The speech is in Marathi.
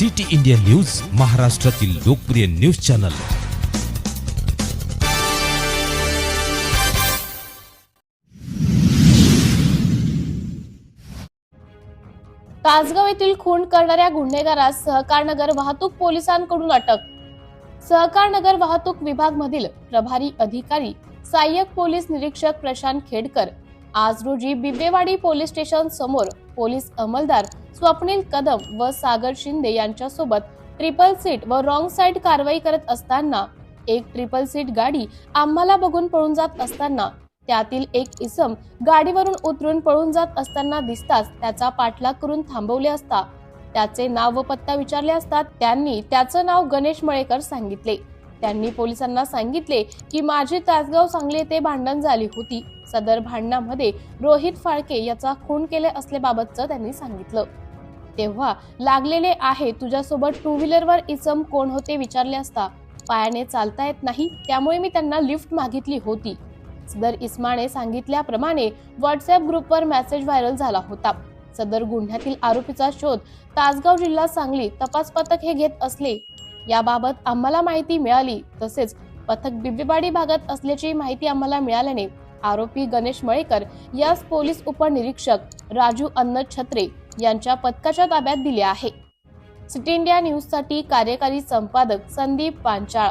सिटी इंडिया न्यूज महाराष्ट्रातील लोकप्रिय न्यूज चॅनल. तासगाव येथील खून करणाऱ्या गुन्हेगारास सहकारनगर वाहतूक पोलिसांकडून अटक. सहकारनगर वाहतूक विभाग मधील प्रभारी अधिकारी सहाय्यक पोलीस निरीक्षक प्रशांत खेडकर आज रोजी बिबेवाडी पोलीस स्टेशन समोर पोलीस अंमलदार स्वप्नील कदम व सागर शिंदे यांच्यासोबत ट्रिपल सीट व रॉंग साइड कारवाई करत असताना एक ट्रिपल सीट गाडी आम्हाला बघून पळून जात असताना त्यातील एक इसम गाडीवरून उतरून पळून जात असताना दिसताच त्याचा पाठलाग करून थांबवले असता. त्याचे नाव व पत्ता विचारले असता त्यांनी त्याचं नाव गणेश मळेकर सांगितले. त्यांनी पोलिसांना सांगितले की माझी तासगाव सांगली येथे भांडण झाली होती. सदर भांडणामध्ये रोहित फाळके याचा खून केले असल्याबाबतचं त्यांनी सांगितलं. तेव्हा लागलेले आहे तुझ्यासोबत टू व्हीलरवर इसम कोण होते विचारले असता. पायाने चालता येत नाही त्यामुळे मी त्यांना लिफ्ट मागितली होती. सदर इस्माने सांगितल्याप्रमाणे व्हॉट्सअप ग्रुपवर मेसेज व्हायरल झाला होता. सदर गुन्ह्यातील आरोपीचा शोध तासगाव जिल्हा सांगली तपास पथक हे घेत असले याबाबत आम्हाला माहिती मिळाली. तसेच पथक बिबेवाडी भागात असल्याची माहिती आम्हाला मिळाल्याने आरोपी गणेश मळेकर यास पोलीस उपनिरीक्षक राजू अन्न छत्रे यांच्या पथकाच्या ताब्यात दिले आहे. सिटी इंडिया न्यूजसाठी कार्यकारी संपादक संदीप पांचाळ.